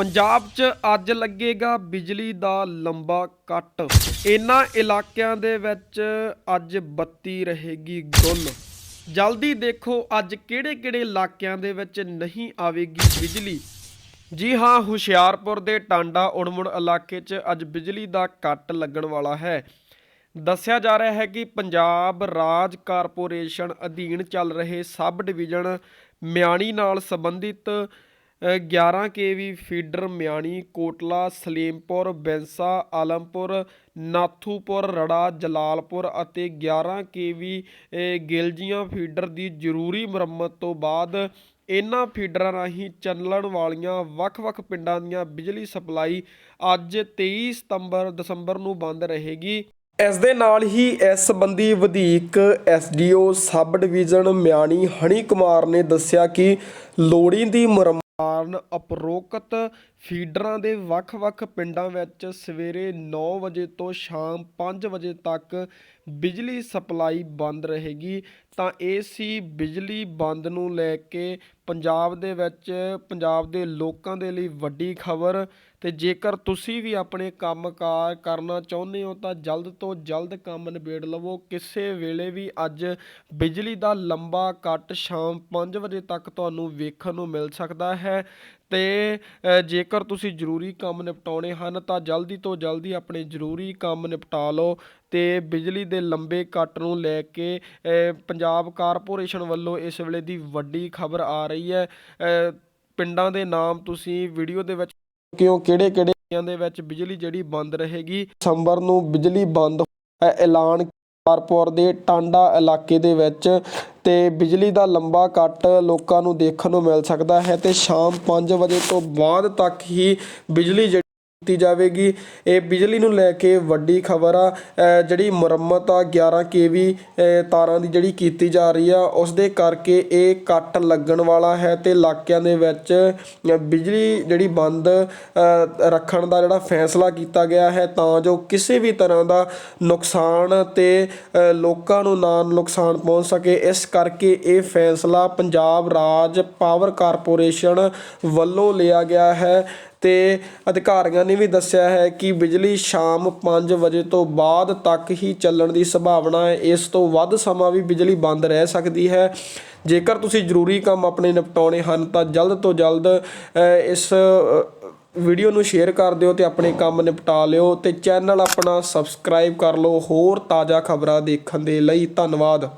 ਪੰਜਾਬ 'ਚ ਅੱਜ ਲੱਗੇਗਾ ਬਿਜਲੀ ਦਾ ਲੰਬਾ ਕੱਟ। ਇਨ੍ਹਾਂ ਇਲਾਕਿਆਂ ਦੇ ਵਿੱਚ ਅੱਜ ਬੱਤੀ ਰਹੇਗੀ ਗੁੱਲ ਜਲਦੀ ਦੇਖੋ ਅੱਜ ਕਿਹੜੇ-ਕਿਹੜੇ ਇਲਾਕਿਆਂ ਦੇ ਵਿੱਚ ਨਹੀਂ ਆਵੇਗੀ ਬਿਜਲੀ। ਜੀ ਹਾਂ, ਹੁਸ਼ਿਆਰਪੁਰ ਦੇ ਟਾਂਡਾ ਉੜਮੁੜ ਇਲਾਕੇ 'ਚ ਅੱਜ ਬਿਜਲੀ ਦਾ ਕੱਟ ਲੱਗਣ ਵਾਲਾ ਹੈ। ਦੱਸਿਆ ਜਾ ਰਿਹਾ ਹੈ ਕਿ ਪੰਜਾਬ ਰਾਜ ਕਾਰਪੋਰੇਸ਼ਨ ਅਧੀਨ ਚੱਲ ਰਹੇ ਸਬ ਡਿਵੀਜ਼ਨ ਮਿਆਣੀ ਨਾਲ ਸੰਬੰਧਿਤ 11 ਕੇਵੀ ਫੀਡਰ ਮਿਆਣੀ, ਕੋਟਲਾ, ਸਲੀਮਪੁਰ, ਬੈਂਸਾ, ਆਲਮਪੁਰ, ਨਾਥੂਪੁਰ, ਰੜਾ, ਜਲਾਲਪੁਰ ਅਤੇ 11 ਕੇਵੀ ਗਿਲਜੀਆਂ ਫੀਡਰ ਦੀ ਜ਼ਰੂਰੀ ਮੁਰੰਮਤ ਤੋਂ ਬਾਅਦ ਇਹਨਾਂ ਫੀਡਰਾਂ ਰਾਹੀਂ ਚੱਲਣ ਵਾਲੀਆਂ ਵੱਖ-ਵੱਖ ਪਿੰਡਾਂ ਦੀਆਂ ਬਿਜਲੀ ਸਪਲਾਈ ਅੱਜ 23 ਸਤੰਬਰ, ਦਸੰਬਰ ਨੂੰ ਬੰਦ ਰਹੇਗੀ। ਇਸ ਦੇ ਨਾਲ ਹੀ ਇਸ ਸੰਬੰਧੀ ਵਧੇਕ SDO sub division Miani Honey Kumar ਨੇ ਦੱਸਿਆ ਕਿ ਲੋੜੀਂਦੀ ਮੁਰੰਮਤ ਕਾਰਨ ਉਪਰੋਕਤ ਫੀਡਰਾਂ ਦੇ ਵੱਖ-ਵੱਖ ਪਿੰਡਾਂ ਵਿੱਚ ਸਵੇਰੇ 9 ਵਜੇ ਤੋਂ ਸ਼ਾਮ 5 ਵਜੇ ਤੱਕ ਬਿਜਲੀ ਸਪਲਾਈ ਬੰਦ ਰਹੇਗੀ, ਤਾਂ ਇਹ ਸੀ ਬਿਜਲੀ ਬੰਦ ਨੂੰ ਲੈ ਕੇ ਪੰਜਾਬ ਦੇ ਵਿੱਚ, ਪੰਜਾਬ ਦੇ ਲੋਕਾਂ ਦੇ ਲਈ ਵੱਡੀ ਖਬਰ। ਤੇ ਜੇਕਰ ਤੁਸੀਂ ਵੀ ਆਪਣੇ ਕੰਮਕਾਰ ਕਰਨਾ ਚਾਹੁੰਦੇ ਹੋ, ਤਾਂ ਜਲਦ ਤੋਂ ਜਲਦ ਕੰਮ ਨਿਬੇੜ ਲਵੋ। ਕਿਸੇ ਵੇਲੇ ਵੀ ਅੱਜ ਬਿਜਲੀ ਦਾ ਲੰਬਾ ਕੱਟ ਸ਼ਾਮ 5 ਵਜੇ ਤੱਕ ਤੁਹਾਨੂੰ ਵੇਖਣ ਨੂੰ ਮਿਲ ਸਕਦਾ ਹੈ। ਤੇ ਜੇਕਰ ਤੁਸੀਂ ਜ਼ਰੂਰੀ ਕੰਮ ਨਿਪਟਾਉਣੇ ਹਨ, ਤਾਂ ਜਲਦੀ ਤੋਂ ਜਲਦੀ ਆਪਣੇ ਜ਼ਰੂਰੀ ਕੰਮ ਨਿਪਟਾ ਲਓ। ਤੇ ਬਿਜਲੀ ਦੇ ਲੰਬੇ ਕੱਟ ਨੂੰ ਲੈ ਕੇ ਪੰਜਾਬ ਕਾਰਪੋਰੇਸ਼ਨ ਵੱਲੋਂ ਇਸ ਵੇਲੇ ਦੀ ਵੱਡੀ ਖਬਰ ਆ ਰਹੀ ਹੈ। ਪਿੰਡਾਂ ਦੇ ਨਾਮ ਤੁਸੀਂ ਵੀਡੀਓ ਦੇ ਵਿੱਚ ਕਿਉਂ ਕਿਹੜੇ ਕਿਹੜੇ ਦੇ ਵਿੱਚ ਬਿਜਲੀ ਜਿਹੜੀ ਬੰਦ ਰਹੇਗੀ? ਦਸੰਬਰ ਨੂੰ ਬਿਜਲੀ ਬੰਦ ਹੈ ਐਲਾਨ ਕਾਰਪੋਰ ਦੇ ਟਾਂਡਾ ਇਲਾਕੇ ਦੇ ਵਿੱਚ ਤੇ ਬਿਜਲੀ ਦਾ ਲੰਬਾ ਕੱਟ ਲੋਕਾਂ ਨੂੰ ਦੇਖਣ ਨੂੰ ਮਿਲ ਸਕਦਾ ਹੈ ਤੇ ਸ਼ਾਮ 5 ਵਜੇ ਤੋਂ ਬਾਅਦ ਤੱਕ ਹੀ ਬਿਜਲੀ ਜਿਹੜੀ ਕੀਤੀ ਜਾਵੇਗੀ। ਇਹ ਬਿਜਲੀ ਨੂੰ ਲੈ ਕੇ ਵੱਡੀ ਖਬਰ ਆ। ਜਿਹੜੀ ਮੁਰੰਮਤ ਆ 11 ਕੇਵੀ ਤਾਰਾਂ ਦੀ ਜਿਹੜੀ ਕੀਤੀ ਜਾ ਰਹੀ ਆ ਉਸ ਦੇ ਕਰਕੇ ਇਹ ਕੱਟ ਲੱਗਣ ਵਾਲਾ ਹੈ ਤੇ ਇਲਾਕਿਆਂ ਦੇ ਵਿੱਚ ਬਿਜਲੀ ਜਿਹੜੀ ਬੰਦ ਰੱਖਣ ਦਾ ਜਿਹੜਾ ਫੈਸਲਾ ਕੀਤਾ ਗਿਆ ਹੈ, ਤਾਂ ਜੋ ਕਿਸੇ ਵੀ ਤਰ੍ਹਾਂ ਦਾ ਨੁਕਸਾਨ ਤੇ ਲੋਕਾਂ ਨੂੰ ਨਾ ਨੁਕਸਾਨ ਪਹੁੰਚ ਸਕੇ। ਇਸ ਕਰਕੇ ਇਹ ਫੈਸਲਾ ਪੰਜਾਬ ਰਾਜ ਪਾਵਰ ਕਾਰਪੋਰੇਸ਼ਨ ਵੱਲੋਂ ਲਿਆ ਗਿਆ ਹੈ। ਤੇ ਅਧਿਕਾਰੀਆਂ ਨੇ ਵੀ ਦੱਸਿਆ ਹੈ ਕਿ ਬਿਜਲੀ ਸ਼ਾਮ 5 ਵਜੇ ਤੋਂ ਬਾਅਦ ਤੱਕ ਹੀ ਚੱਲਣ ਦੀ ਸੰਭਾਵਨਾ ਹੈ। ਇਸ ਤੋਂ ਵੱਧ ਸਮਾਂ ਵੀ ਬਿਜਲੀ ਬੰਦ ਰਹਿ ਸਕਦੀ ਹੈ। ਜੇਕਰ ਤੁਸੀਂ ਜ਼ਰੂਰੀ ਕੰਮ ਆਪਣੇ ਨਿਪਟਾਉਣੇ ਹਨ, ਤਾਂ ਜਲਦ ਤੋਂ ਜਲਦ ਇਸ ਵੀਡੀਓ ਨੂੰ ਸ਼ੇਅਰ ਕਰ ਦਿਓ ਤੇ ਆਪਣੇ ਕੰਮ ਨਿਪਟਾ ਲਿਓ ਤੇ ਚੈਨਲ ਆਪਣਾ ਸਬਸਕ੍ਰਾਈਬ ਕਰ ਲਓ। ਹੋਰ ਤਾਜ਼ਾ ਖਬਰਾਂ ਦੇਖਣ ਦੇ ਲਈ ਧੰਨਵਾਦ।